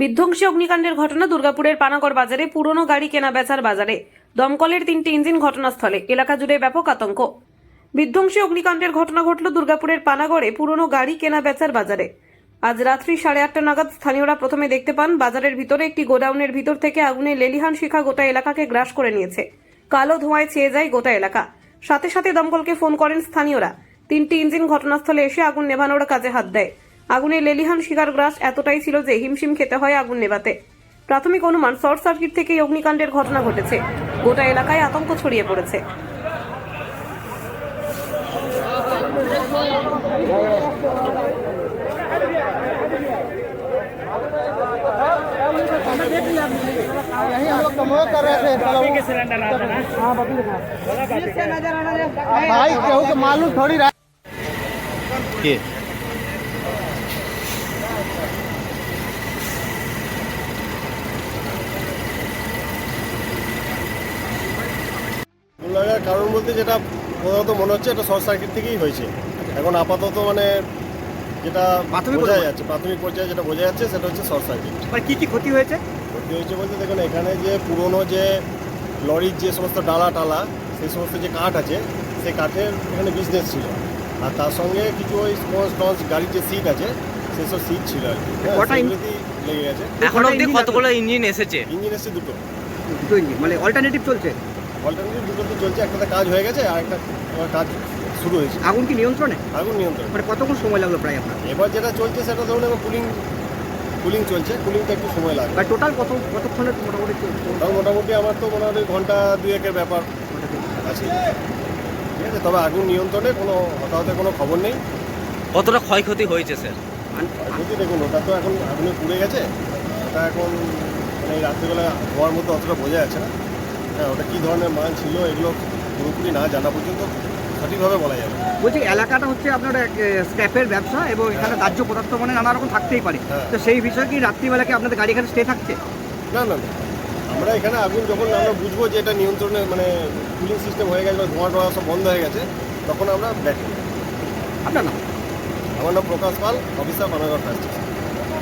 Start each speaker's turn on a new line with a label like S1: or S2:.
S1: বিধ্বংসী অগ্নিকাণ্ডের ঘটনা দুর্গাপুরের পানাগড় বাজারে, পুরনো গাড়ি কেনা বেচার বাজারে। দমকলের তিনটি ইঞ্জিন ঘটনাস্থলে। এলাকা জুড়ে ব্যাপক আতঙ্ক। বিধ্বংসী অগ্নিকাণ্ডের ঘটনা ঘটল দুর্গাপুরের পানাগড়ে, পুরনো গাড়ি কেনা বেচার বাজারে। আজ রাত্রি সাড়ে আটটা নাগাদ স্থানীয়রা প্রথমে দেখতে পান, বাজারের ভিতরে একটি গোডাউনের ভিতর থেকে আগুনে লেলিহান শিখা গোটা এলাকাকে গ্রাস করে নিয়েছে। কালো ধোঁয়ায় ছেয়ে যায় গোটা এলাকা। সাথে সাথে দমকলকে ফোন করেন স্থানীয়রা। তিনটি ইঞ্জিন ঘটনাস্থলে এসে আগুন নেভানোর কাজে হাত দেয়। আগুনে লেলিহান শিকার গ্রাস এতটাই ছিল যে হিমশিম খেতে হয় আগুন নেভাতে প্রাথমিক অনুমান শর্ট সার্কিট থেকেই অগ্নিকাণ্ডের ঘটনা ঘটেছে গোটা এলাকায় আতঙ্ক ছড়িয়ে পড়েছে
S2: यही हम लोग कमो कर रहे थे चलो
S3: के सिलेंडर आता ना
S2: हाँ बबली का
S3: बोला बात
S2: भाई केहू के मालूम थोड़ी रहा
S4: কে
S5: লাগার কারণ বলতে যেটা প্রধানত মনে হচ্ছে এটা শর্ট সার্কিট থেকেই হয়েছে। এখন আপাতত মানে যেটা
S3: প্রাথমিক
S5: বোঝা যাচ্ছে প্রাথমিক পর্যায়ে যেটা বোঝা যাচ্ছে সেটা হচ্ছে শর্ট সার্কিট।
S3: মানে কি কি ক্ষতি হয়েছে?
S5: ক্ষতি হয়েছে বলতে দেখুন এখানে যে পুরনো যে লরির যে সমস্ত ডালা টালা সেই সমস্ত যে কাঠ আছে সেই কাঠের এখানে বিজনেস ছিল। আর তার সঙ্গে কিছু ওই স্পঞ্জ টঞ্জ গাড়ির যে সিট আছে সেসব সিট ছিল আর কি। হ্যাঁ, লেগে গেছে।
S4: এখন অবধি কতগুলো ইঞ্জিন এসেছে?
S5: ইঞ্জিন এসছে দুটো।
S3: দুটো ইঞ্জিন মানে অল্টারনেটিভ চলছে?
S5: অল্টারনেটিভ দুটো তো চলছে একটাতে কাজ হয়ে গেছে আর একটা কাজ শুরু হয়েছে।
S3: আগুন কি নিয়ন্ত্রণে?
S5: আগুন নিয়ন্ত্রণ।
S3: মানে কতক্ষণ সময় লাগল প্রায় আপনার?
S5: এবার যেটা চলছে সেটা ধরুন এবার কুলিং কুলিং চলছে কুলিংটা একটু সময় লাগবে।
S3: মানে টোটাল কত কতক্ষণের মোটামুটি চলছে?
S5: মোটামুটি আমার তো মোটামুটি ঘণ্টা দুয়েকের ব্যাপার আছে। ঠিক আছে তবে আগুন নিয়ন্ত্রণে কোনো হতাহতের কোনো খবর নেই।
S4: কতটা ক্ষয়ক্ষতি হয়েছে স্যার?
S5: আর যদি দেখুন ওটা তো এখন আগুনে পুড়ে গেছে। ওটা এখন মানে রাত্রিবেলা হওয়ার মধ্যে অতটা বোঝা যাচ্ছে না। হ্যাঁ ওটা কী ধরনের মাল ছিল এগুলো পুরোপুরি না জানা পর্যন্ত সঠিকভাবে বলা যাবে।
S3: বলছি এলাকাটা হচ্ছে আপনার স্ক্র্যাপের ব্যবসা এবং এখানে দাহ্য পদার্থ মানে নানা রকম থাকতেই পারে।
S5: হ্যাঁ।
S3: তো সেই বিষয়ে কি রাত্রিবেলা কি আপনাদের গাড়ি এখানে স্টে থাকছে?
S5: না না না। আমরা এখানে আগুন যখন আমরা বুঝব যে এটা নিয়ন্ত্রণে মানে কুলিং সিস্টেম হয়ে গেছে বা ধোঁয়া টোয়া সব বন্ধ হয়ে গেছে তখন আমরা ব্যাক
S3: আপনার না
S5: আমার নাম প্রকাশ পাল অফিসার পানাগড় ফায়ার